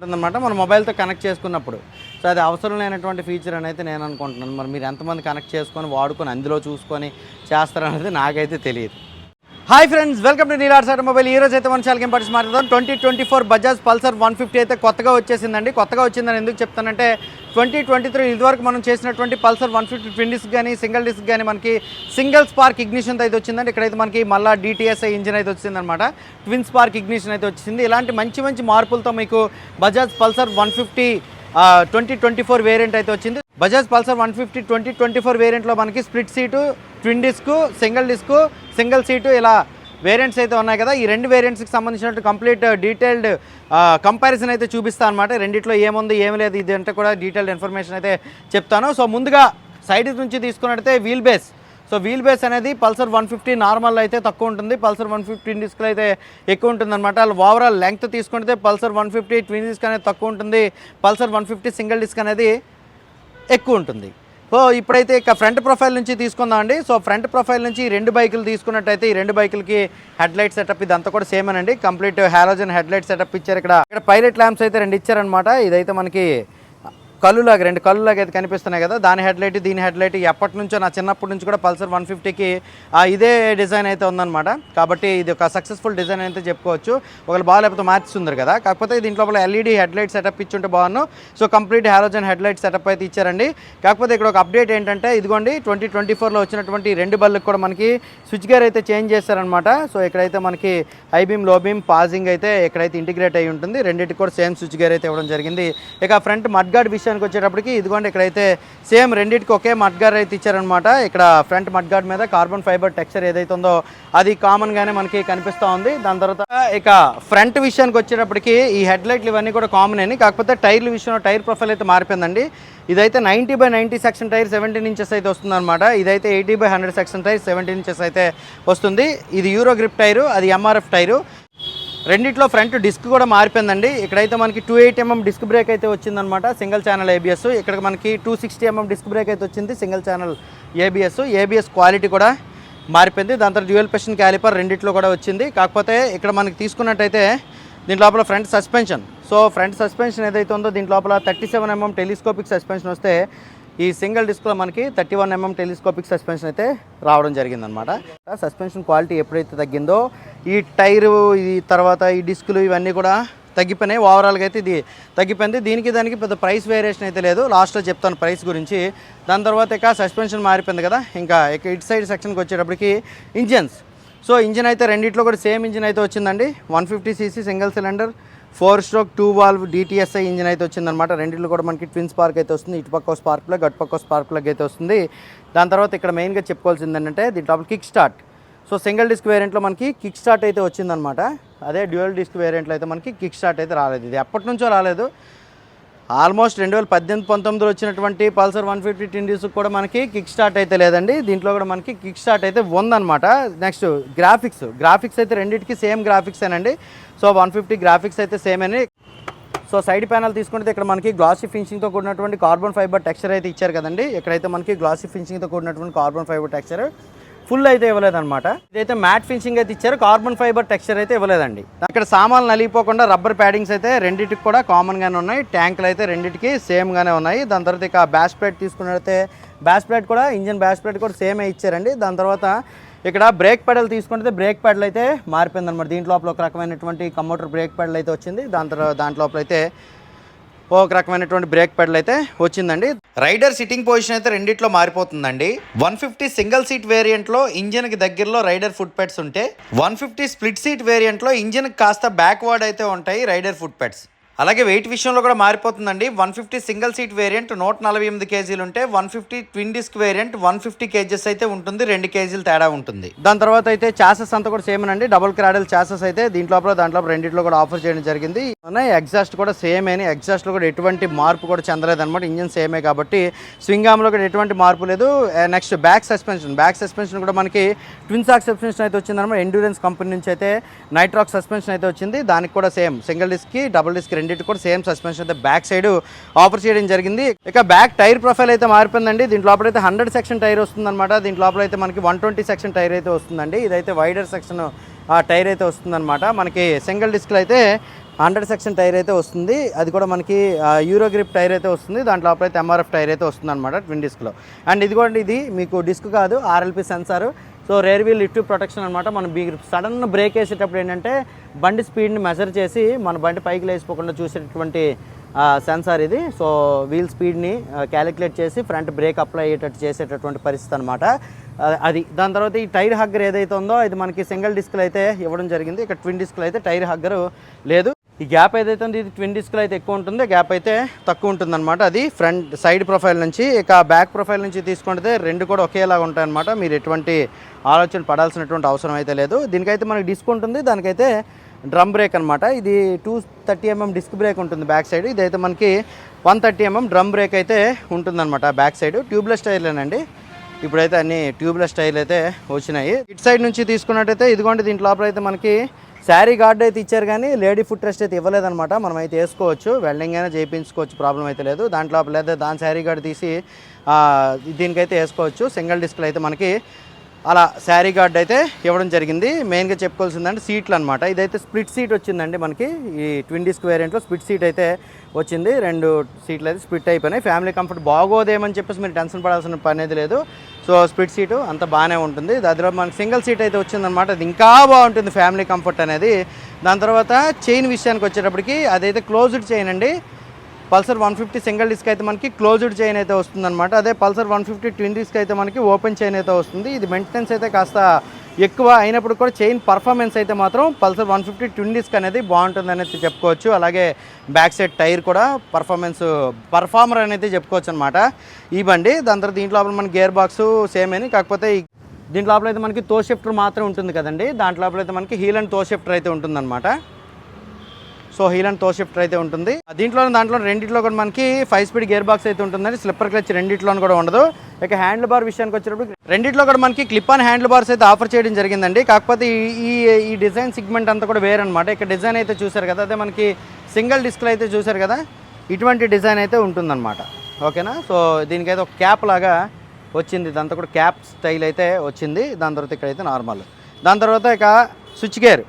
ఉంటుందన్నమాట. మన మొబైల్తో కనెక్ట్ చేసుకున్నప్పుడు. సో అది అవసరం లేనటువంటి ఫీచర్ అని అయితే నేను అనుకుంటున్నాను. మరి మీరు ఎంతమంది కనెక్ట్ చేసుకొని వాడుకొని అందులో చూసుకొని చేస్తారనేది నాకైతే తెలియదు. హాయ్ ఫ్రెండ్స్ వెల్కమ్ టు నీలాడ్ సార్ మొబైల్ ఈ రోజు అయితే మన చాలా ఇంపార్టెన్స్ మాట్లాడదాం twenty twenty four Bajaj Pulsar one fifty అయితే కొత్తగా వచ్చేసిందండి. కొత్తగా వచ్చిందని ఎందుకు చెప్తానంటే ట్వంటీ ట్వంటీ త్రీ ఇదివరకు మనం చేసినటువంటి Pulsar one fifty twin disc కానీ సింగిల్ డిస్క్ కానీ మనకి సింగిల్ స్పార్క్ ఇగ్నిషన్ అయితే వచ్చిందండి. ఇక్కడైతే మనకి మళ్ళీ డిటిఎస్ఐ ఇంజిన్ అయితే వచ్చిందనమాట ట్విన్ స్పార్క్ ఇగ్నిషన్ అయితే వచ్చింది. ఇలాంటి మంచి మంచి మార్పులతో మీకు Bajaj Pulsar one fifty twenty twenty four variant అయితే వచ్చింది. Bajaj Pulsar one fifty twenty twenty four వేరియంట్లో మనకి split seat twin disc single disc single seat ఇలా వేరియంట్స్ అయితే ఉన్నాయి కదా. ఈ రెండు వేరియంట్స్కి సంబంధించినట్టు కంప్లీట్ డీటెయిల్డ్ కంపారిజన్ అయితే చూపిస్తాను అనమాట రెండిట్లో ఏముంది ఏమి లేదు ఇది అంటే కూడా డీటెయిల్డ్ ఇన్ఫర్మేషన్ అయితే చెప్తాను. సో ముందుగా సైడ్ నుంచి తీసుకున్నట్టయితే wheel base so wheel base అనేది పల్సర్ వన్ ఫిఫ్టీ నార్మల్ అయితే తక్కువ ఉంటుంది. పల్సర్ వన్ ఫిఫ్టీ డిస్క్లో అయితే ఎక్కువ ఉంటుంది అనమాట ఓవరాల్ లెంగ్త్ తీసుకుంటే Pulsar one fifty twin disc అనేది తక్కువ ఉంటుంది. Pulsar one fifty single disc అనేది ఎక్కువ ఉంటుంది. సో ఇప్పుడైతే ఇక ఫ్రంట్ ప్రొఫైల్ నుంచి తీసుకుందాం అండి. సో ఫ్రంట్ ప్రొఫైల్ నుంచి రెండు బైకులు తీసుకున్నట్టయితే ఈ రెండు బైకులకి హెడ్ లైట్ సెటప్ ఇదంతా కూడా సేమ్ అండి. Complete halogen head light setup ఇచ్చారు ఇక్కడ. ఇక్కడ పైలట్ ల్యాంప్స్ అయితే రెండు ఇచ్చారనమాట ఇదైతే మనకి కళ్ళులాగా రెండు కళ్ళులాగా అయితే కనిపిస్తున్నాయి కదా. దాని హెడ్లైట్ దీని హెడ్లైట్ ఎప్పటి నుంచో నా చిన్నప్పటి నుంచి కూడా పల్సర్ వన్ ఫిఫ్టీకి ఇదే డిజైన్ అయితే ఉందన్నమాట. కాబట్టి ఇది ఒక సక్సెస్ఫుల్ డిజైన్ అయితే చెప్పుకోవచ్చు. ఒకళ్ళు బాగా లేకపోతే మార్చుందరు కదా. కాకపోతే దీంట్లో ఎల్ఈడి హెడ్లైట్ సెటప్ ఇచ్చుంటే బాగున్నాను so complete halogen headlight setup అయితే ఇచ్చారండి. కాకపోతే ఇక్కడ ఒక అప్డేట్ ఏంటంటే ఇదిగోండి ట్వంటీ ట్వంటీ ఫోర్లో వచ్చినటువంటి రెండు బల్లకు కూడా మనకి స్విచ్ గేర్ అయితే చేంజ్ చేశారనమాట సో ఇక్కడైతే మనకి హై బీమ్లో బీమ్ పాజింగ్ అయితే ఇక్కడైతే ఇంటిగ్రేట్ అయి ఉంటుంది. రెండింటికి కూడా సేమ్ స్విచ్ గేర్ అయితే ఇవ్వడం జరిగింది. ఇక ఫ్రంట్ మడ్ విషయం విషయానికి వచ్చేటప్పటికి ఇదిగోండి ఇక్కడైతే సేమ్ రెండింటికి ఒకే మడ్గార్ అయితే ఇచ్చారనమాట ఇక్కడ ఫ్రంట్ మడ్గార్డ్ మీద కార్బన్ ఫైబర్ టెక్స్చర్ ఏదైతే ఉందో అది కామన్ గానే మనకి కనిపిస్తూ ఉంది. దాని తర్వాత ఇక ఫ్రంట్ విషయానికి వచ్చేటప్పటికి ఈ హెడ్ లైట్లు ఇవన్నీ కూడా కామన్ అని కాకపోతే టైర్ల విషయంలో టైర్ ప్రొఫైల్ అయితే మారిపోయిందండి. ఇదైతే ninety by ninety section tyre seventeen inches అయితే వస్తుందన్నమాట. ఇదైతే eighty by hundred section tyre seventeen inches అయితే వస్తుంది. ఇది యూరో గ్రిప్ టైరు అది ఎంఆర్ఎఫ్ టైరు. రెండిట్లో ఫ్రంట్ డిస్క్ కూడా మారిపోయిందండి. ఇక్కడైతే మనకి two eight mm disc brake అయితే వచ్చిందనమాట సింగిల్ ఛానల్ ఏబిఎస్ ఇక్కడ మనకి two sixty mm disc brake అయితే వచ్చింది. Single channel ABS ABS quality కూడా మారిపోయింది. దాని తర్వాత డ్యూయల్ పెషన్ క్యాలిపర్ రెండిట్లో కూడా వచ్చింది. కాకపోతే ఇక్కడ మనకి తీసుకున్నట్టయితే దీని లోపల front suspension. So front suspension ఏదైతే ఉందో దీని లోపల thirty seven mm telescopic suspension వస్తే ఈ సింగిల్ డిస్క్లో మనకి thirty one mm telescopic suspension అయితే రావడం జరిగిందనమాట సస్పెన్షన్ క్వాలిటీ ఎప్పుడైతే తగ్గిందో ఈ టైరు ఈ తర్వాత ఈ డిస్కులు ఇవన్నీ కూడా తగ్గిపోయినాయి. ఓవరాల్గా అయితే ఇది తగ్గిపోయింది. దీనికి దానికి పెద్ద ప్రైస్ వేరియేషన్ అయితే లేదు. లాస్ట్లో చెప్తాను ప్రైస్ గురించి. దాని తర్వాత ఇక సస్పెన్షన్ మారిపోయింది కదా. ఇంకా ఇక ఇటు సైడ్ సెక్షన్కి వచ్చేటప్పటికి ఇంజన్స్. సో ఇంజిన్ అయితే రెండిట్లో కూడా సేమ్ ఇంజిన్ అయితే వచ్చిందండి. One fifty CC single cylinder four stroke two valve DTSi engine అయితే వచ్చిందనమాట రెండింటిలో కూడా మనకి ట్విన్ స్పార్క్ అయితే వస్తుంది. ఇటు పక్క స్పార్క్ ప్లగ్ అటు పక్క స్పార్క్ ప్లగ్ అయితే వస్తుంది. దాని తర్వాత ఇక్కడ మెయిన్గా చెప్పుకోవాల్సింది ఏంటంటే దీంట్లో kick start so single disc వేరియంట్లో మనకి కిక్ స్టార్ట్ అయితే వచ్చిందనమాట అదే డ్యూయల్ డిస్క్ వేరియంట్లో అయితే మనకి కిక్ స్టార్ట్ అయితే రాలేదు. ఇది ఎప్పటి నుంచో రాలేదు. ఆల్మోస్ట్ రెండు వేల పద్దెనిమిది పంతొమ్మిదిలో వచ్చినటువంటి పల్సర్ వన్ ఫిఫ్టీ టిండీస్ కూడా మనకి కిక్ స్టార్ట్ అయితే లేదండి. దీంట్లో కూడా మనకి కిక్ స్టార్ట్ అయితే ఉందన్నమాట. Next graphics. గ్రాఫిక్స్ అయితే రెండింటికి సేమ్ గ్రాఫిక్స్ ఏనండి. సో వన్ ఫిఫ్టీ గ్రాఫిక్స్ అయితే సేమ్ అని సో సైడ్ ప్యానల్ తీసుకుంటే ఇక్కడ మనకి గ్లాసీ ఫినిషింగ్తో కూడినటువంటి కార్బన్ ఫైబర్ టెక్స్చర్ అయితే ఇచ్చారు కదండి. ఇక్కడైతే మనకి గ్లాసీ ఫినిషింగ్తో కూడినటువంటి కార్బన్ ఫైబర్ టెక్స్చర్. ఫుల్ అయితే ఇవ్వలేదన్నమాట. ఇదైతే మ్యాట్ ఫినిషింగ్ అయితే ఇచ్చారు. కార్బన్ ఫైబర్ టెక్స్చర్ అయితే ఇవ్వలేదండి. ఇక్కడ సామాన్లు నలిగిపోకుండా రబ్బర్ ప్యాడింగ్స్ అయితే రెండింటికి కూడా కామన్గానే ఉన్నాయి. ట్యాంకులు అయితే రెండింటికి సేమ్గానే ఉన్నాయి. దాని తర్వాత ఇక బ్యాష్ ప్లేట్ తీసుకున్నట్లయితే బ్యాష్ ప్లేట్ కూడా ఇంజిన్ బ్యాష్ ప్లేట్ కూడా సేమే ఇచ్చారండి. దాని తర్వాత ఇక్కడ బ్రేక్ పెడల్ తీసుకుంటే బ్రేక్ పెడల్ అయితే మారిపోయింది అనమాట దీంట్లోపల ఒక రకమైనటువంటి కంప్యూటర్ బ్రేక్ పెడల్ అయితే వచ్చింది. దాని తర్వాత దాంట్లోపల అయితే ఒక రకమైనటువంటి బ్రేక్ పెడల్ అయితే వచ్చిందండి. రైడర్ సిట్టింగ్ పొజిషన్ అయితే రెండిట్లో మారిపోతుందండి. వన్ ఫిఫ్టీ సింగిల్ సీట్ వేరియంట్లో ఇంజిన్కి దగ్గరలో రైడర్ ఫుట్ ప్యాడ్స్ ఉంటే వన్ ఫిఫ్టీ స్ప్లిట్ సీట్ వేరియంట్లో ఇంజిన్ కాస్త బ్యాక్వర్డ్ అయితే ఉంటాయి రైడర్ ఫుట్ ప్యాడ్స్ అలాగే వెయిట్ విషయంలో కూడా మారిపోతుందండి. One fifty single seat variant నూట నలభై ఎనిమిది కేజీలు ఉంటే one fifty twin disc variant one fifty kgs అయితే ఉంటుంది. రెండు కేజీలు తేడా ఉంటుంది. దాని తర్వాత అయితే చాసెస్ అంతా కూడా సేమ్ అండి. డబుల్ క్రాడల్ చాసెస్ అయితే దీంట్లో దాంట్లో రెండింటిలో కూడా ఆఫర్ చేయడం జరిగింది. ఎగ్జాస్ట్ కూడా సేమ్ అని ఎగ్జాస్ట్లో కూడా ఎటువంటి మార్పు కూడా చెందలేదు అనమాట ఇంజిన్ సేమే కాబట్టి స్వింగ్ ఆమ్లో కూడా ఎటువంటి మార్పు లేదు. Next back suspension. Back suspension కూడా మనకి ట్విన్ సాక్ సస్పెన్షన్ అయితే వచ్చిందనమాట ఎండ్యూరెన్స్ కంపెనీ నుంచి అయితే నైట్రాక్ సస్పెన్షన్ అయితే వచ్చింది. దానికి కూడా సేమ్. సింగిల్ డిస్క్కి డబుల్ డిస్క్ రెండింటి కూడా సేమ్ సస్పెన్షన్ అయితే బ్యాక్ సైడ్ ఆఫర్ చేయడం జరిగింది. ఇక బ్యాక్ టైర్ ప్రొఫైల్ అయితే మారిపోయిందండి. దీంట్లో లోపల అయితే హండ్రెడ్ సెక్షన్ టైర్ వస్తుందన్నమాట. దీంట్లో లోపల అయితే మనకి వన్ ట్వంటీ సెక్షన్ టైర్ అయితే వస్తుందండి. ఇదైతే వైడర్ సెక్షన్ టైర్ అయితే వస్తుందన్నమాట. మనకి సింగిల్ డిస్క్లో అయితే హండ్రెడ్ సెక్షన్ టైర్ అయితే వస్తుంది. అది కూడా మనకి యూరో గ్రిప్ టైర్ అయితే వస్తుంది. దాంట్లో లోపల అయితే ఎంఆర్ఎఫ్ టైర్ అయితే వస్తుంది అనమాట ట్విన్ డిస్క్లో అండ్ ఇది కూడా ఇది మీకు డిస్క్ కాదు RLP sensor so rear wheel lift protection అనమాట మనం బీ సడన్ బ్రేక్ వేసేటప్పుడు ఏంటంటే బండి స్పీడ్ని మెజర్ చేసి మన బండి పైకి లేచిపోకుండా చూసేటటువంటి సెన్సార్ ఇది. సో వీల్ స్పీడ్ని క్యాలిక్యులేట్ చేసి ఫ్రంట్ బ్రేక్ అప్లై అయ్యేటట్టు చేసేటటువంటి పరిస్థితి అనమాట అది. దాని తర్వాత ఈ టైర్ హగ్గర్ ఏదైతే ఉందో ఇది మనకి సింగిల్ డిస్క్లు అయితే ఇవ్వడం జరిగింది. ఇక్కడ ట్విన్ డిస్క్లు అయితే టైర్ హగ్గర్ లేదు. ఈ గ్యాప్ ఏదైతే ఉంది ఇది ట్విన్ డిస్క్లో అయితే ఎక్కువ ఉంటుంది. గ్యాప్ అయితే తక్కువ ఉంటుందన్నమాట. అది ఫ్రంట్ సైడ్ ప్రొఫైల్ నుంచి ఇక బ్యాక్ ప్రొఫైల్ నుంచి తీసుకుంటే రెండు కూడా ఒకేలాగా ఉంటాయన్నమాట. మీరు ఎటువంటి ఆలోచన పడాల్సినటువంటి అవసరం అయితే లేదు. దీనికైతే మనకి డిస్క్ ఉంటుంది. దానికైతే డ్రమ్ బ్రేక్ అనమాట ఇది two thirty mm disc brake ఉంటుంది బ్యాక్ సైడ్. ఇదైతే మనకి one thirty mm drum brake అయితే ఉంటుందన్నమాట బ్యాక్ సైడ్. ట్యూబ్లెస్ టైర్లేనండి ఇప్పుడైతే అన్ని ట్యూబ్లెస్ టైర్లు అయితే వచ్చినాయి. ఇటు సైడ్ నుంచి తీసుకున్నట్టయితే ఇదిగోండి దీంట్లో లోపల అయితే మనకి శారీ గార్డ్ అయితే ఇచ్చారు కానీ లేడీ ఫుట్ రెస్ట్ అయితే ఇవ్వలేదన్నమాట. మనం అయితే వేసుకోవచ్చు. వెల్డింగ్ అయినా చేయించుకోవచ్చు. ప్రాబ్లం అయితే లేదు. దాంట్లో లేదా దాని శారీ గార్డ్ తీసి దీనికైతే వేసుకోవచ్చు. సింగిల్ డిస్క్లో అయితే మనకి అలా శారీ గార్డ్ అయితే ఇవ్వడం జరిగింది. మెయిన్గా చెప్పుకోవాల్సిందంటే సీట్లు అనమాట ఇదైతే స్ప్లిట్ సీట్ వచ్చిందండి మనకి. ఈ ట్విన్ డిస్క్ వేరియంట్లో స్ప్లిట్ సీట్ అయితే వచ్చింది. రెండు సీట్లు అయితే స్ప్లిట్ అయిపోయినాయి. ఫ్యామిలీ కంఫర్ట్ బాగోదేమని చెప్పేసి మీరు టెన్షన్ పడాల్సిన పని అనేది లేదు. సో స్ప్లిట్ సీటు అంత బాగానే ఉంటుంది. దానిలో మనకి సింగిల్ సీట్ అయితే వచ్చిందనమాట అది ఇంకా బాగుంటుంది ఫ్యామిలీ కంఫర్ట్ అనేది. దాని తర్వాత చైన్ విషయానికి వచ్చేటప్పటికి అదైతే క్లోజ్డ్ చైన్ అండి. Pulsar one fifty single disc అయితే మనకి క్లోజ్డ్ చైన్ అయితే వస్తుందన్నమాట. అదే Pulsar one fifty twin disc అయితే మనకి ఓపెన్ చైన్ అయితే వస్తుంది. ఇది మెయింటెనెన్స్ అయితే కాస్త ఎక్కువ అయినప్పుడు కూడా చైన్ పర్ఫార్మెన్స్ అయితే మాత్రం Pulsar one fifty twin disc అనేది బాగుంటుంది అనేది చెప్పుకోవచ్చు. అలాగే బ్యాక్ సైడ్ టైర్ కూడా పర్ఫార్మెన్స్ పర్ఫార్మర్ అనేది చెప్పుకోవచ్చు అనమాట ఈ బండి దాని తర్వాత దీంట్లో మన మనకి గేర్ బాక్స్ సేమ్ అని కాకపోతే దీంట్లో లోపల అయితే మనకి తో షిఫ్టర్ మాత్రం ఉంటుంది కదండి. దాంట్లో లోపల అయితే మనకి హీల్ అండ్తో షిఫ్టర్ అయితే ఉంటుందన్నమాట. సో హీల్ అండ్తో షిఫ్టర్ అయితే ఉంటుంది. దీంట్లో దాంట్లో రెండింటిలో కూడా మనకి ఫైవ్ స్పీడ్ గేర్ బాక్స్ అయితే ఉంటుందండి. స్లిప్పర్ క్లచ్ రెండింటిలో కూడా ఉండదు. ఇక హ్యాండిల్ బార్ విషయానికి వచ్చినప్పుడు రెండింటిలో కూడా మనకి క్లిప్ ఆన్ హ్యాండిల్ బార్స్ అయితే ఆఫర్ చేయడం జరిగిందండి. కాకపోతే ఈ ఈ- డిజైన్ సిగ్మెంట్ అంతా కూడా వేరనమాట ఇక్కడ డిజైన్ అయితే చూసారు కదా అదే మనకి సింగిల్ డిస్క్లో అయితే చూసారు కదా ఇటువంటి డిజైన్ అయితే ఉంటుందన్నమాట. ఓకేనా? సో దీనికైతే ఒక క్యాప్ లాగా వచ్చింది. దాంతో కూడా క్యాప్ స్టైల్ అయితే వచ్చింది. దాని తర్వాత ఇక్కడైతే నార్మల్ దాని తర్వాత ఇక switch gear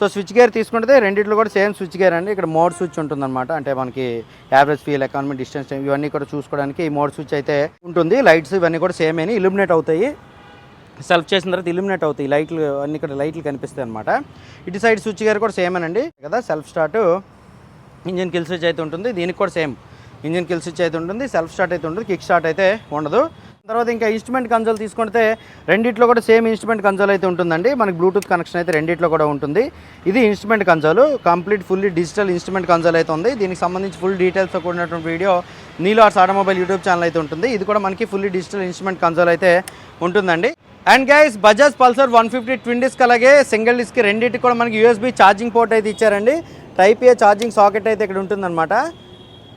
so switch gear తీసుకుంటే రెండిట్లో కూడా సేమ్ స్విచ్ గేర్ అండి. ఇక్కడ మోడ్ స్విచ్ ఉంటుందన్నమాట. అంటే మనకి యావరేజ్ ఫీల్ ఎకానమీ డిస్టెన్స్ ఇవన్నీ కూడా చూసుకోవడానికి ఈ మోడ్ స్విచ్ అయితే ఉంటుంది. లైట్స్ ఇవన్నీ కూడా సేమ్ అయినా ఇల్యూమినేట్ అవుతాయి. సెల్ఫ్ చేసిన తర్వాత ఇల్యూమినేట్ అవుతాయి. లైట్లు అన్ని ఇక్కడ లైట్లు కనిపిస్తాయి అనమాట ఇటు సైడ్ స్విచ్ గేర్ కూడా సేమ్ అండి కదా self start engine kill switch అయితే ఉంటుంది. దీనికి కూడా సేమ్ ఇంజిన్ కిల్ స్విచ్ అయితే ఉంటుంది. సెల్ఫ్ స్టార్ట్ అయితే ఉంటుంది. కిక్ స్టార్ట్ అయితే ఉండదు. తర్వాత ఇంకా ఇన్స్ట్రుమెంట్ కన్సోల్ తీసుకుంటే రెండిట్లో కూడా సేమ్ ఇన్స్ట్రుమెంట్ కన్సోల్ అయితే ఉంటుందండి. మనకి బ్లూటూత్ కనెక్షన్ అయితే రెండిట్లో కూడా ఉంటుంది. ఇది instrument console complete fully digital instrument console అయితే ఉంది. దీనికి సంబంధించి ఫుల్ డీటెయిల్స్తో కూడినటువంటి వీడియో నీలో ఆర్స్ ఆటోమొబైల్ యూట్యూబ్ ఛానల్ అయితే ఉంటుంది. ఇది కూడా మనకి ఫుల్లీ డిజిటల్ ఇన్స్ట్రుమెంట్ కన్సోల్ అయితే ఉంటుందండి. And guys Bajaj Pulsar one fifty twin disc అలాగే సింగిల్ డిస్క్ రెండింటికి కూడా మనకి యూఎస్బీ ఛార్జింగ్ పోర్ట్ అయితే ఇచ్చారండి. టైప్ ఏ ఛార్జింగ్ సాకెట్ అయితే ఇక్కడ ఉంటుందన్నమాట.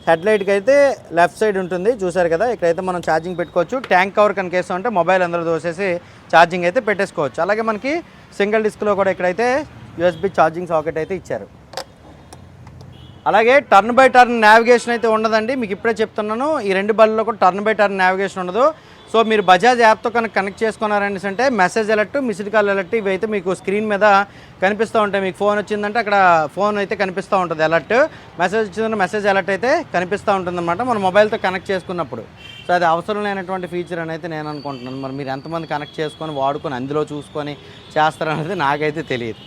హెడ్లైట్కి అయితే లెఫ్ట్ సైడ్ ఉంటుంది. చూసారు కదా ఇక్కడైతే మనం ఛార్జింగ్ పెట్టుకోవచ్చు. ట్యాంక్ కవర్ కనుక ఉంటే మొబైల్ అందరూ దోసేసి ఛార్జింగ్ అయితే పెట్టేసుకోవచ్చు. అలాగే మనకి సింగిల్ డిస్క్లో కూడా ఇక్కడైతే యూఎస్బి ఛార్జింగ్ సాకెట్ అయితే ఇచ్చారు. అలాగే టర్న్ బై టర్న్ నావిగేషన్ అయితే ఉండదండి. మీకు ఇప్పుడే చెప్తున్నాను ఈ రెండు బళ్ళలో కూడా టర్న్ బై టర్న్ నావిగేషన్ ఉండదు. సో మీరు బజాజ్ యాప్తో కనుక కనెక్ట్ చేసుకున్నారని అంటే message alert missed call alert ఇవి అయితే మీకు స్క్రీన్ మీద కనిపిస్తూ ఉంటాయి. మీకు ఫోన్ వచ్చిందంటే అక్కడ ఫోన్ అయితే కనిపిస్తూ ఉంటుంది. అలర్ట్ మెసేజ్ వచ్చిందంటే మెసేజ్ అలర్ట్ అయితే కనిపిస్తూ ఉంటుంది అనమాట మన మొబైల్తో కనెక్ట్ చేసుకున్నప్పుడు. సో అది అవసరం లేనటువంటి ఫీచర్ అని అయితే నేను అనుకుంటున్నాను. మరి మీరు ఎంతమంది కనెక్ట్ చేసుకొని వాడుకొని అందులో చూసుకొని చేస్తారనేది నాకైతే తెలియదు.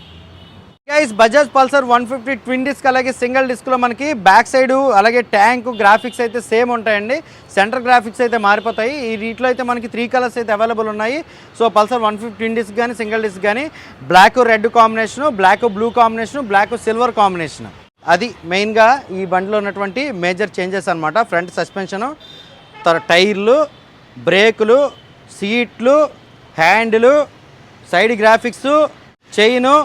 Guys Bajaj Pulsar one fifty twin disc అలాగే సింగిల్ డిస్క్లో మనకి బ్యాక్ సైడ్ అలాగే ట్యాంక్ గ్రాఫిక్స్ అయితే సేమ్ ఉంటాయండి. సెంటర్ గ్రాఫిక్స్ అయితే మారిపోతాయి. ఈ వీటిలో అయితే మనకి త్రీ కలర్స్ అయితే అవైలబుల్ ఉన్నాయి. So Pulsar one fifty twin disc కానీ సింగిల్ డిస్క్ కానీ black red combination black blue combination black silver combination అది మెయిన్గా ఈ బండిలో ఉన్నటువంటి మేజర్ చేంజెస్ అనమాట ఫ్రంట్ సస్పెన్షను తర్వాత టైర్లు బ్రేకులు సీట్లు handle side graphics chain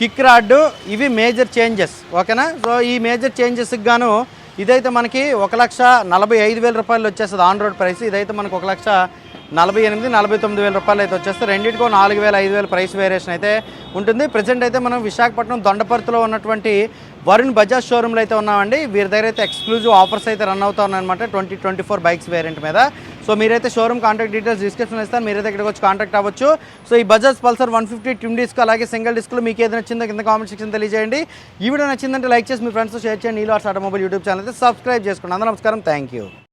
kick rod ఇవి మేజర్ చేంజెస్. ఓకేనా? సో ఈ మేజర్ చేంజెస్కి గాను ఇదైతే మనకి ఒక లక్ష నలభై ఐదు వేల రూపాయలు వచ్చేస్తుంది ఆన్ రోడ్ ప్రైస్ ఇదైతే మనకు ఒక లక్ష నలభై ఎనిమిది నలభై తొమ్మిది వేల రూపాయలు అయితే వచ్చేస్తే రెండింటికో నాలుగు వేల ఐదు వేల ప్రైస్ వేరియేషన్ అయితే ఉంటుంది. ప్రజెంట్ అయితే మనం విశాఖపట్నం దొండపర్తిలో ఉన్నటువంటి వరుణ్ బజాజ్ షోరూమ్లో అయితే ఉన్నామండి. వీరి దగ్గర అయితే ఎక్స్క్లూజివ్ ఆఫర్స్ అయితే రన్ అవుతా ఉన్నాయన్నమాట. Twenty twenty four bikes variant మీద. సో మీరైతే షోరూమ్ కాంటాక్ట్ డీటెయిల్స్ డిస్క్రిప్షన్ ఇస్తాను. మీరైతే ఇక్కడికి వచ్చి కాంటాక్ట్ అవ్వచ్చు. సో ఈ Bajaj Pulsar one fifty trim disc అలాగే సింగిల్ డిస్క్లో మీకు ఏది నచ్చిందో కింద కామెంట్ సెక్షన్ తెలియజేయండి. ఈ వీడియో నచ్చిందంటే లైక్ చేసి మీ ఫ్రెండ్స్ షేర్ చేయండి. నీలో ఆటోమొబైల్ యూట్యూబ్ ఛానల్ అయితే సబ్స్క్రైబ్ చేసుకోండి. అందరూ నమస్కారం. Thank you